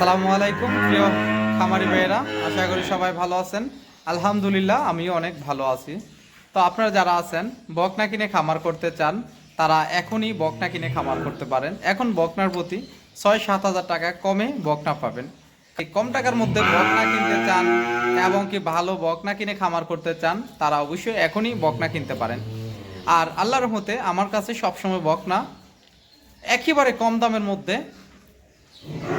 আসসালামু আলাইকুম, প্রিয় খামারি ভাইয়েরা। আশা করি সবাই ভালো আছেন। আলহামদুলিল্লাহ, আমিও অনেক ভালো আছি। তো আপনারা যারা আছেন, বকনা কিনে খামার করতে চান, তারা এখনই বকনা কিনে খামার করতে পারেন। এখন বকনার প্রতি ছয় সাত হাজার টাকা কমে বকনা পাবেন। কম টাকার মধ্যে বকনা কিনতে চান এবং কি ভালো বকনা কিনে খামার করতে চান, তারা অবশ্যই এখনই বকনা কিনতে পারেন। আর আল্লাহর রহমতে আমার কাছে সবসময় বকনা একেবারে কম দামের মধ্যে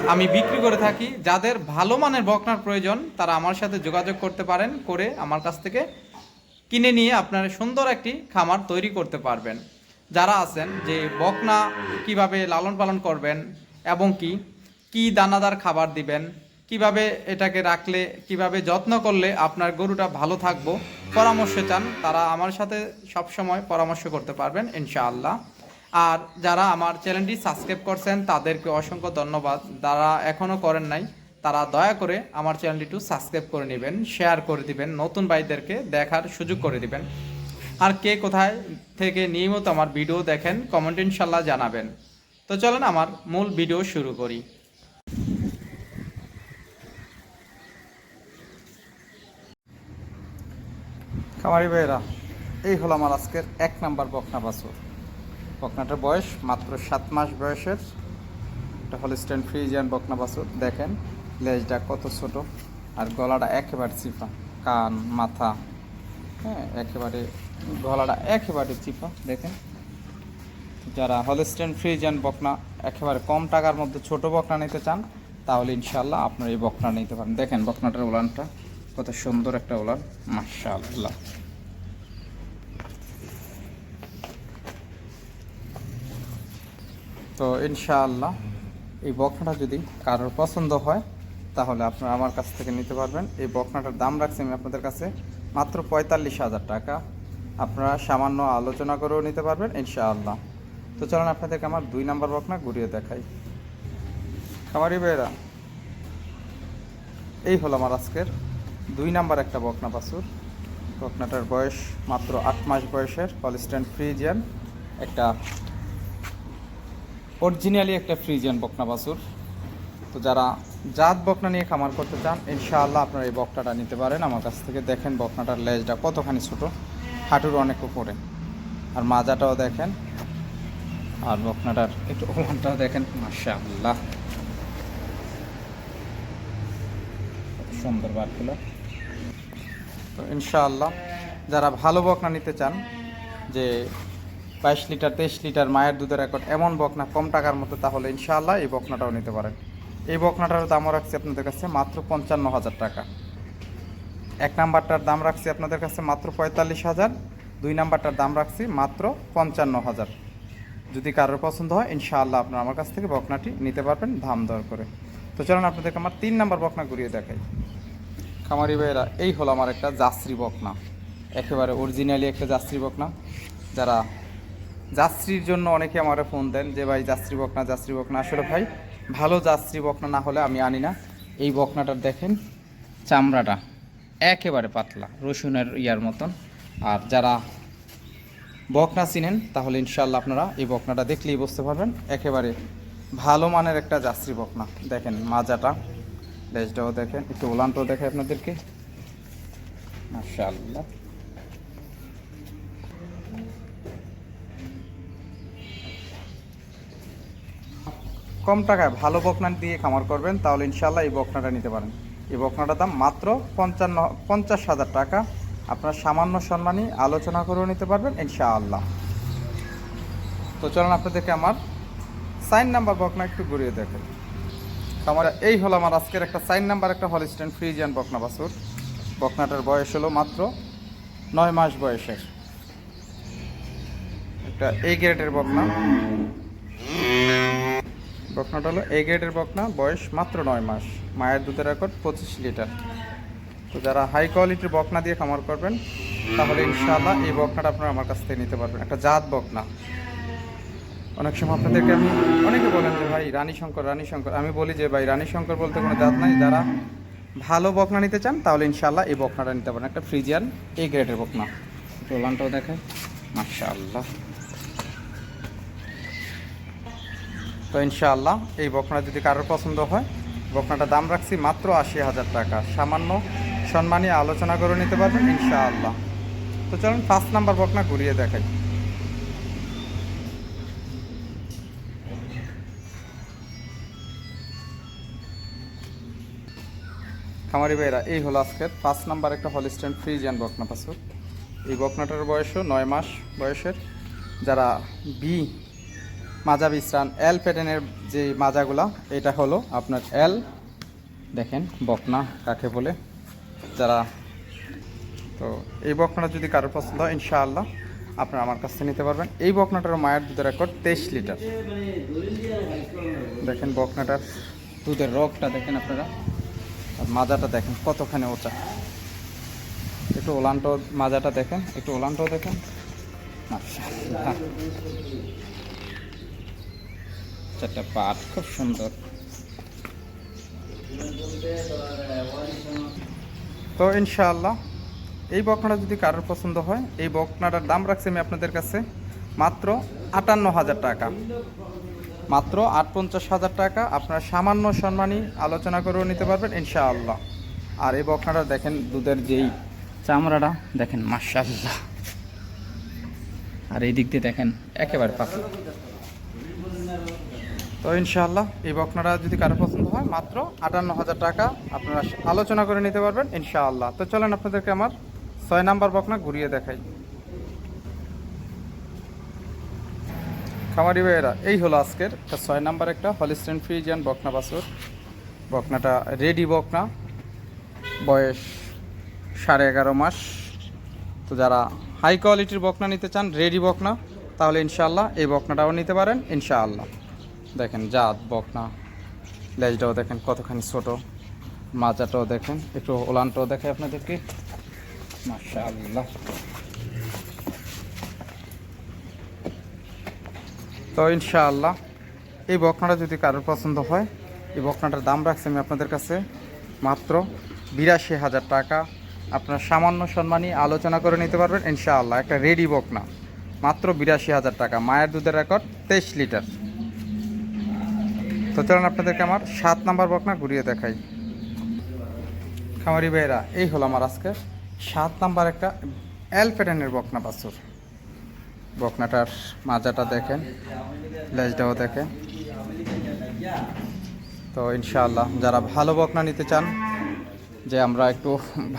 আমি বিক্রি করে থাকি। যাদের ভালো মানের বকনার প্রয়োজন, তারা আমার সাথে যোগাযোগ করতে পারেন, করে আমার কাছ থেকে কিনে নিয়ে আপনারা সুন্দর একটি খামার তৈরি করতে পারবেন। যারা আছেন যে বকনা কীভাবে লালন পালন করবেন এবং কি কি দানাদার খাবার দিবেন, কীভাবে এটাকে রাখলে, কীভাবে যত্ন করলে আপনার গরুটা ভালো থাকব, পরামর্শ চান, তারা আমার সাথে সবসময় পরামর্শ করতে পারবেন, ইনশাআল্লাহ। আর যারা আমার চ্যানেলটি সাবস্ক্রাইব করছেন, তাদেরকে অসংখ্য ধন্যবাদ। যারা এখনও করেন নাই, তারা দয়া করে আমার চ্যানেলটি একটু সাবস্ক্রাইব করে নেবেন, শেয়ার করে দিবেন, নতুন ভাইদেরকে দেখার সুযোগ করে দিবেন। আর কে কোথায় থেকে নিয়মিত আমার ভিডিও দেখেন কমেন্ট ইনশাল্লাহ জানাবেন। তো চলেন আমার মূল ভিডিও শুরু করি। খামারি ভাইয়েরা, এই হলো আমার আজকের এক নাম্বার বকনা বাছুর। বকনাটার বয়স মাত্র সাত মাস বয়সের। একটা হলিস্টেন ফ্রিজিয়ান বকনা বাছুর। দেখেন, লেজটা কত ছোট আর গলাটা একেবারে চিপা, কান, মাথা হ্যাঁ একেবারে গলাটা একেবারে চিপা, দেখেন। যারা হলিস্টেন ফ্রিজিয়ান বকনা, একেবারে কম টাকার মধ্যে ছোট বকনা নিতে চান, তাহলে ইনশাল্লাহ আপনার এই বকনা নিতে পারেন। দেখেন বকনাটার উলানটা কত সুন্দর একটা উলান মাশাআল্লাহ। তো ইনশাআল্লাহ এই বকনাটা যদি কারোর পছন্দ হয়, তাহলে আপনারা আমার কাছ থেকে নিতে পারবেন। এই বকনাটার দাম রাখছি আমি আপনাদের কাছে মাত্র পঁয়তাল্লিশ হাজার টাকা। আপনারা সামান্য আলোচনা করেও নিতে পারবেন, ইনশাআল্লাহ। তো চলুন আপনাদেরকে আমার দুই নাম্বার বকনা ঘুরিয়ে দেখাই। খামারি বেয়েরা এই হলো আমার আজকের দুই নাম্বার একটা বকনা বাছুর। বকনাটার বয়স মাত্র আট মাস বয়সের কলস্ট্যান্ড ফ্রিজিয়ান, একটা অরিজিনালি একটা ফ্রিজিয়ান বকনা বাছুর। তো যারা জাত বকনা নিয়ে খামার করতে চান, ইনশাআল্লাহ আপনারা এই বকনাটা নিতে পারেন। আমার কাছ থেকে দেখেন বকনাটার লেজটা কতখানি ছোট, হাঁটুর অনেক উপরে। আর মাজাটাও দেখেন। আর বকনাটার একটু ওলানটাও দেখেন, মাশাআল্লাহ। সুন্দর বারগুলো তো ইনশাআল্লাহ, যারা ভালো বকনা নিতে চান, যে বাইশ লিটার, তেইশ লিটার মায়ের দুধের রেকর্ড এমন বকনা কম টাকার মতো, তাহলে ইনশাআল্লাহ এই বকনাটাও নিতে পারেন। এই বকনাটার দামও রাখছি আপনাদের কাছে মাত্র পঞ্চান্ন হাজার টাকা। এক নাম্বারটার দাম রাখছি আপনাদের কাছে মাত্র পঁয়তাল্লিশ হাজার। দুই নাম্বারটার দাম রাখছি মাত্র পঞ্চান্ন হাজার। যদি কারোর পছন্দ হয়, ইনশাআল্লাহ আপনারা আমার কাছ থেকে বকনাটি নিতে পারবেন দাম দর করে। তো চলুন আপনাদেরকে আমার তিন নাম্বার বকনা ঘুরিয়ে দেখাই। খামারি ভাইয়েরা, এই হলো আমার একটা জাস্ত্রী বকনা। একেবারে অরিজিনালি একটা জাস্ত্রী বকনা। যারা যাত্রীর জন্য অনেকে আমারে ফোন দেন যে, ভাই, যাত্রী বকনা যাত্রী বকনা আসলে ভাই, ভালো যাত্রী বকনা না হলে আমি আনি না। এই বকনাটার দেখেন, চামড়াটা একেবারে পাতলা, রসুনের ইয়ার মতন। আর যারা বকনা চিনেন, তাহলে ইনশাল্লাহ আপনারা এই বকনাটা দেখলেই বুঝতে পারবেন, একেবারে ভালো মানের একটা যাত্রী বকনা দেখেন মাজাটা লেজটাও দেখেন, একটু ওলানটাও দেখে আপনাদেরকে। মাশাআল্লাহ। কম টাকায় ভালো বকনা দিয়ে খামার করবেন, তাহলে ইনশাল্লাহ এই বকনাটা নিতে পারেন। এই বকনাটার দাম মাত্র পঞ্চান্ন, পঞ্চাশ হাজার টাকা। আপনার সামান্য সম্মানী আলোচনা করেও নিতে পারবেন, ইনশাআল্লাহ। তো চলুন আপনাদেরকে আমার সাইন নাম্বার বকনা একটু ঘুরিয়ে দেখেন। আমার এই হলো আমার আজকের একটা সাইন নাম্বার, একটা হলিস্টেন ফ্রিজিয়ান বকনা বাসুর বকনাটার বয়স হলো মাত্র নয় মাস বয়সের। একটা এই গ্রেডের বকনা। বকনাটা হলো, এই গ্রেডের বকনা বয়স মাত্র নয় মাস, মায়ের দুধের রেকর্ড পঁচিশ লিটার। তো যারা হাই কোয়ালিটির বকনা দিয়ে খামার করবেন, তাহলে ইনশাআল্লাহ এই বকনাটা আপনারা আমার কাছ থেকে নিতে পারবেন, একটা জাত বকনা। অনেক সময় আপনাদেরকে আমি, অনেকে বলেন যে, ভাই, রানী শঙ্কর রানী শঙ্কর। আমি বলি যে, ভাই, রানী শঙ্কর বলতে কোনো জাত নাই। যারা ভালো বকনা নিতে চান, তাহলে ইনশাআল্লাহ এই বকনাটা নিতে পারেন। একটা ফ্রিজিয়ান, এই গ্রেডের বকনা। প্রোলানটাও দেখায় মাশাআল্লাহ। তো ইনশাআল্লাহ এই বকনা যদি কারোর পছন্দ হয় বকনাটা দাম রাখছি মাত্র আশি হাজার টাকা। সামান্য সম্মানী আলোচনা করে নিতে পারবেন ইনশাআল্লাহ। তো চলুন, পাঁচ নাম্বার বকনা ঘুরিয়ে দেখাই। খামারি ভাইরা, এই হলো আজকের পাঁচ নাম্বার একটা হলিস্টেন ফ্রিজিয়ান বকনা পাসুর এই বকনাটার বয়সও নয় মাস বয়সের। যারা বি মাজা বিশ্রান এল প্যাটার্নের যে মাজাগুলা, এটা হলো আপনার এল দেখেন, বকনা কাকে বলে যারা, তো এই বকনাটা যদি কারোর পছন্দ হয়, ইনশাআল্লাহ আপনারা আমার কাছ থেকে নিতে পারবেন। এই বকনাটার মায়ের দুধের রেকর্ড তেইশ লিটার। দেখেন বকনাটার দুধের রগটা, দেখেন আপনারা। আর মাজাটা দেখেন কতখানি ওটা একটু ওলানটো মাজাটা দেখেন, একটু ওলানটাও দেখেন। মাশাআল্লাহ। চারটা পাট খুব সুন্দর। তো ইনশাআল্লাহ, এই বকনাটা যদি কারোর পছন্দ হয়, এই বকনাটার দাম রাখছি আমি আপনাদের কাছে মাত্র আটান্ন হাজার টাকা। মাত্র আট পঞ্চাশ হাজার টাকা, আপনারা সামান্য সম্মানী আলোচনা করেও নিতে পারবেন ইনশাআল্লাহ। আর এই বকনাটা দেখেন, দুধের যেই চামড়াটা, দেখেন, মাশাআল্লাহ। আর এই দিক দিয়ে দেখেন, একেবারে পাতলা। তো ইনশাআল্লাহ এই বকনাটা যদি কারও পছন্দ হয়, মাত্র আটান্ন হাজার টাকা আপনারা আলোচনা করে নিতে পারবেন ইনশাআল্লাহ। তো চলেন আপনাদেরকে আমার ছয় নাম্বার বকনা ঘুরিয়ে দেখাই। খামারি ভাইয়েরা, এই হলো আজকের একটা ছয় নাম্বার একটা হলিস্টেন ফ্রিজিয়ান বকনা বাসুর বকনাটা রেডি বকনা, বয়স সাড়ে এগারো মাস। তো যারা হাই কোয়ালিটির বকনা নিতে চান, রেডি বকনা, তাহলে ইনশাআল্লাহ এই বকনাটাও নিতে পারেন, ইনশাআল্লাহ। দেখেন জাত, বকনা, লেজটাও দেখেন কতখানি ছোট মাজাটাও দেখেন, একটু ওলানটাও দেখে আপনাদেরকে। মাশাআল্লাহ। তো ইনশাআল্লাহ, এই বকনাটা যদি কারোর পছন্দ হয়, এই বকনাটার দাম রাখছি আমি আপনাদের কাছে মাত্র বিরাশি হাজার টাকা। আপনার সামান্য সম্মানী আলোচনা করে নিতে পারবেন, ইনশাআল্লাহ, একটা রেডি বকনা। মাত্র বিরাশি হাজার টাকা, মায়ের দুধের রেকর্ড তেইশ লিটার। তো চলুন আপনাদেরকে আমার সাত নাম্বার বকনা ঘুরিয়ে দেখাই। খামারি ভাইয়েরা, এই হলো আমার আজকে সাত নাম্বার একটা প্যাটার্নের বকনা বাছুর। বকনাটার মাজাটা দেখেন, লেজটাও দেখেন। তো ইনশাআল্লাহ যারা ভালো বকনা নিতে চান, যে আমরা একটু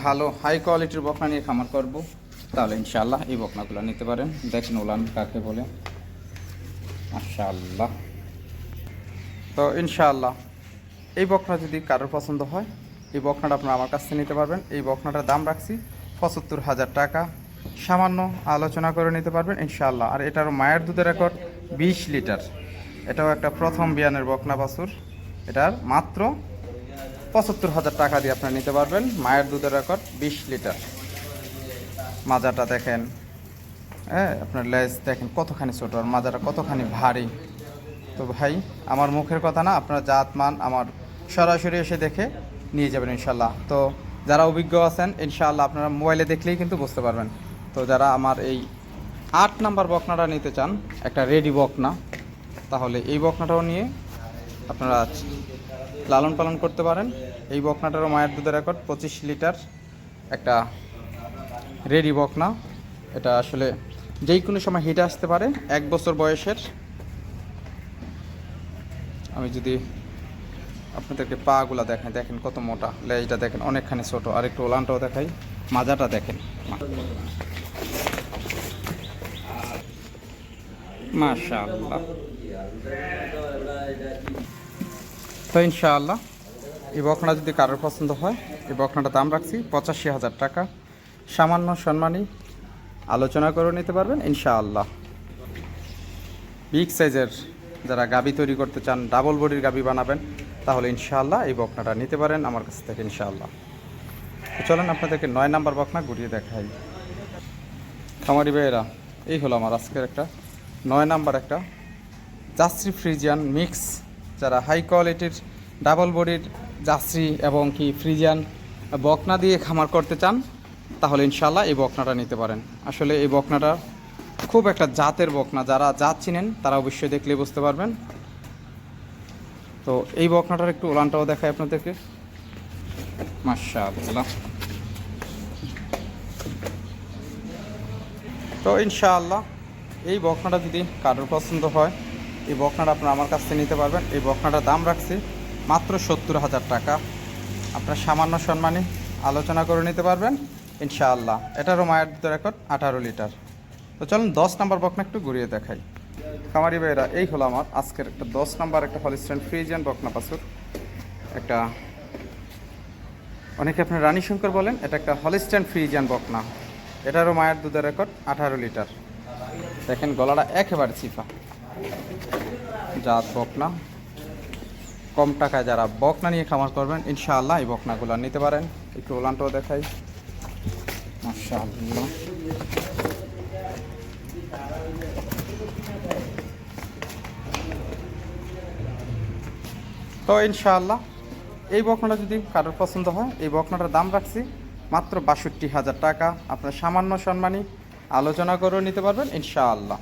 ভালো হাই কোয়ালিটির বকনা নিয়ে খামার করব, তাহলে ইনশাআল্লাহ এই বকনাগুলো নিতে পারেন। দেখেন ওলান কাকে বলে। মাশাআল্লাহ। তো ইনশাআল্লাহ, এই বকনা যদি কারোর পছন্দ হয়, এই বকনাটা আপনারা আমার কাছ থেকে নিতে পারবেন। এই বকনাটার দাম রাখছি পঁচাত্তর হাজার টাকা। সামান্য আলোচনা করে নিতে পারবেন ইনশাআল্লাহ। আর এটার মায়ের দুধের রেকর্ড বিশ লিটার। এটাও একটা প্রথম বিয়ানের বকনা বাছুর। এটার মাত্র পঁচাত্তর হাজার টাকা দিয়ে আপনারা নিতে পারবেন। মায়ের দুধের রেকর্ড বিশ লিটার। মাজাটা দেখেন হ্যাঁ আপনার লেজ দেখেন কতখানি ছোট আর মাজাটা কতখানি ভারী। তো ভাই, আমার মুখের কথা না, আপনার জাত, মান আমার সরাসরি এসে দেখে নিয়ে যাবেন ইনশাল্লাহ। তো যারা অভিজ্ঞ আছেন ইনশাআল্লাহ আপনারা মোবাইলে দেখলেই কিন্তু বুঝতে পারবেন। তো যারা আমার এই আট নাম্বার বকনাটা নিতে চান, একটা রেডি বকনা, তাহলে এই বকনাটাও নিয়ে আপনারা লালন পালন করতে পারেন। এই বকনাটারও মায়ের দুধের রেকর্ড, পঁচিশ লিটার একটা রেডি বকনা। এটা আসলে যেই কোনো সময় হিটে আসতে পারে, এক বছর বয়সের আমি যদি আপনাদেরকে পাগুলা দেখেন দেখেন কত মোটা। লেজটা দেখেন, অনেকখানি ছোট। আর একটু ওলানটাও দেখাই, মাজাটা দেখেন। মাশাআল্লাহ। তো ইনশাআল্লাহ, এই বকনা যদি কারোর পছন্দ হয়, এই বকনাটার দাম রাখছি পঁচাশি হাজার টাকা। সামান্য সম্মানী আলোচনা করে নিতে পারবেন, ইনশাআল্লাহ। বিগ সাইজের যারা গাবি তৈরি করতে চান ডাবল বডির গাবি বানাবেন, তাহলে ইনশাআল্লাহ এই বকনাটা নিতে পারেন আমার কাছ থেকে ইনশাআল্লাহ। চলেন আপনাদেরকে নয় নাম্বার বকনা ঘুরিয়ে দেখাই। খামারি ভাইয়েরা, এই হলো আমার আজকের একটা, নয় নাম্বার একটা জার্সি ফ্রিজিয়ান মিক্স, যারা হাই কোয়ালিটির ডাবল বডির জার্সি এবং কি ফ্রিজিয়ান বকনা দিয়ে খামার করতে চান, তাহলে ইনশাল্লাহ এই বকনাটা নিতে পারেন। আসলে এই বকনাটা খুব একটা জাতের বকনা। যারা জাত চিনেন, তারা অবশ্যই দেখলে বুঝতে পারবেন। তো এই বকনাটার একটু ওলানটাও দেখায় আপনাদেরকে। মাশাআল্লাহ। তো ইনশাআল্লাহ, এই বকনাটা যদি কারোর পছন্দ হয়, এই বকনাটা আপনারা আমার কাছ থেকে নিতে পারবেন। এই বকনাটার দাম রাখছি মাত্র সত্তর হাজার টাকা। আপনার সামান্য সম্মানে আলোচনা করে নিতে পারবেন। ইনশাআল্লাহ, এটারও মায়ের রেকর্ড আঠারো লিটার। তো চলুন দশ নাম্বার বকনা একটু ঘুরিয়ে দেখাই। খামারি ভাইয়েরা, এই হলো আমার আজকের একটা দশ নাম্বার একটা হলিস্টেন ফ্রিজিয়ান বকনা পাসুর। একটা অনেকে আপনার রানী শঙ্কর বলেন, এটা একটা হলিস্টেন ফ্রিজিয়ান বকনা এটারও মায়ের দুধের রেকর্ড আঠারো লিটার। দেখেন গলাটা একেবারে চিফা জাত বকনা কম টাকায় যারা বকনা নিয়ে খামার করবেন, ইনশাআল্লাহ এই বকনাগুলো নিতে পারেন। একটু ওলানটাও দেখাই। মাশাআল্লাহ। তো ইনশাআল্লাহ, এই বকনাটা যদি কারোর পছন্দ হয়, এই বকনাটার দাম রাখছি মাত্র বাষট্টি হাজার টাকা। আপনার সামান্য সম্মানী আলোচনা করেও নিতে পারবেন ইনশাআল্লাহ।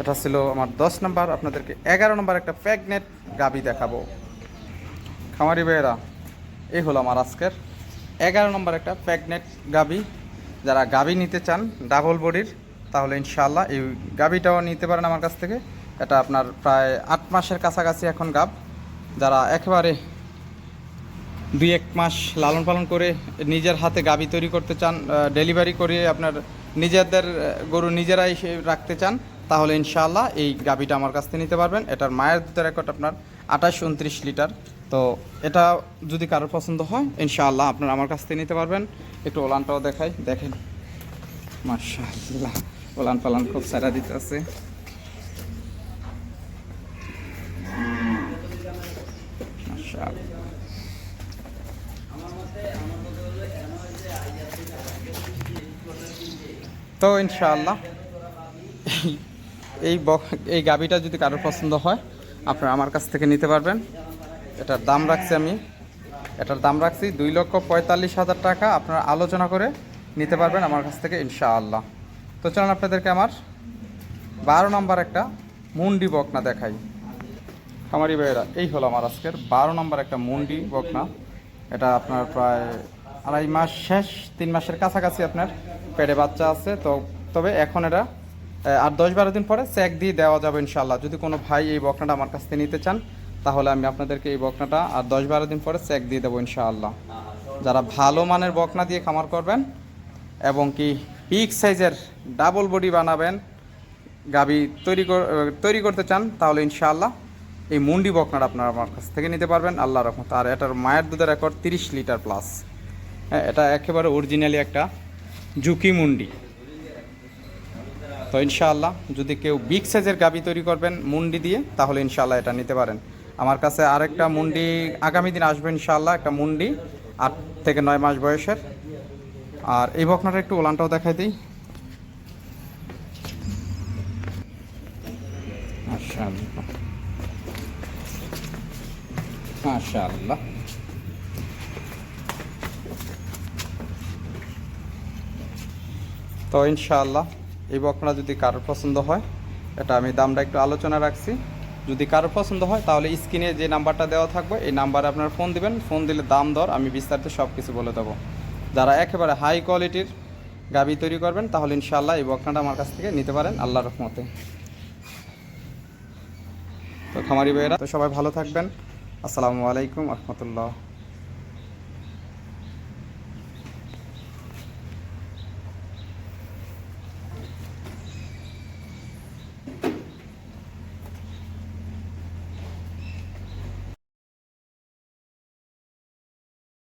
এটা ছিল আমার দশ নম্বর, আপনাদেরকে এগারো নম্বর একটা প্যাগনেট গাবি দেখাবো। খামারি ভাইয়েরা, এই হলো আমার আজকের এগারো নম্বর একটা প্যাগনেট গাবি যারা গাবি নিতে চান ডাবল বডির তাহলে ইনশাল্লাহ এই গাবিটাও নিতে পারেন আমার কাছ থেকে। এটা আপনার প্রায় আট মাসের কাছাকাছি এখন গাব যারা একেবারে দুই এক মাস লালন পালন করে নিজের হাতে গাবি তৈরি করতে চান ডেলিভারি করে আপনার নিজেদের গরু নিজেরাই রাখতে চান, তাহলে ইনশাআল্লাহ এই গাবিটা আমার কাছ থেকে নিতে পারবেন। এটার মায়ের দুধের রেকর্ড আপনার আঠাশ, উনত্রিশ লিটার। তো এটা যদি কারোর পছন্দ হয়, ইনশাআল্লাহ আপনার আমার কাছ থেকে নিতে পারবেন। একটু ওলানটাও দেখাই, দেখেন। মাশাআল্লাহ ওলান পালান খুব সারা দিতে আছে তো ইনশাআল্লাহ, এই এই গাবিটা যদি কারোর পছন্দ হয়, আপনারা আমার কাছ থেকে নিতে পারবেন। এটার দাম রাখছি আমি। এটার দাম রাখছি দুই লক্ষ পঁয়তাল্লিশ হাজার টাকা। আপনারা আলোচনা করে নিতে পারবেন আমার কাছ থেকে, ইনশাআল্লাহ। তো চলুন আপনাদেরকে আমার বারো নম্বর একটা মুন্ডি বকনা দেখাই। খামারি ভাইয়েরা, এই হলো আমার আজকের বারো নম্বর একটা মুন্ডি বকনা। এটা আপনার প্রায় আড়াই মাস শেষ, তিন মাসের কাছাকাছি আপনার পেটে বাচ্চা আছে। তো তবে এখন এটা আর দশ বারো দিন পরে চেক দিয়ে দেওয়া যাবে ইনশাল্লাহ যদি কোনো ভাই এই বকনাটা আমার কাছ থেকে নিতে চান তাহলে আমি আপনাদেরকে এই বকনাটা আর দশ বারো দিন পরে চেক দিয়ে দেবো ইনশাআল্লাহ। যারা ভালো মানের বকনা দিয়ে খামার করবেন এবং কি বিগ সাইজের ডাবল বডি বানাবেন, গাবি তৈরি তৈরি করতে চান, তাহলে ইনশাআল্লাহ এই মুন্ডি বকনাটা আপনারা আমার কাছ থেকে নিতে পারবেন, আল্লাহ রহমত। আর এটার মায়ের দুধের রেকর্ড তিরিশ লিটার প্লাস হ্যাঁ এটা একেবারে অরিজিনালি একটা ঝুঁকি মুন্ডি। তো ইনশাআল্লাহ যদি কেউ বিগ সাইজের গাবি তৈরি করবেন মুন্ডি দিয়ে, তাহলে ইনশাআল্লাহ এটা নিতে পারেন। আমার কাছে আরেকটা মুন্ডি আগামী দিন আসবে ইনশাআল্লাহ, একটা মুন্ডি, আট থেকে নয় মাস বয়সের। আর এই বকনাটা একটু ওলানটাও দেখাই দিই। তো ইনশাআল্লাহ, এই বকনা যদি কারোর পছন্দ হয়, এটা আমি দামটা একটু আলোচনা রাখছি। যদি কারোর পছন্দ হয়, তাহলে স্ক্রিনে যে নাম্বারটা দেওয়া থাকবে, এই নাম্বারে আপনার ফোন দিবেন। ফোন দিলে দাম দর, আমি বিস্তারিত সব কিছু বলে দেবো। যারা একেবারে হাই কোয়ালিটির গাবি তৈরি করবেন, তাহলে ইনশাল্লাহ এই বকনাটা আমার কাছ থেকে নিতে পারেন আল্লাহ রহমতে। তো খামারি ভাইয়েরা, তো সবাই ভালো থাকবেন। আসসালামু আলাইকুম রহমতুল্লাহ।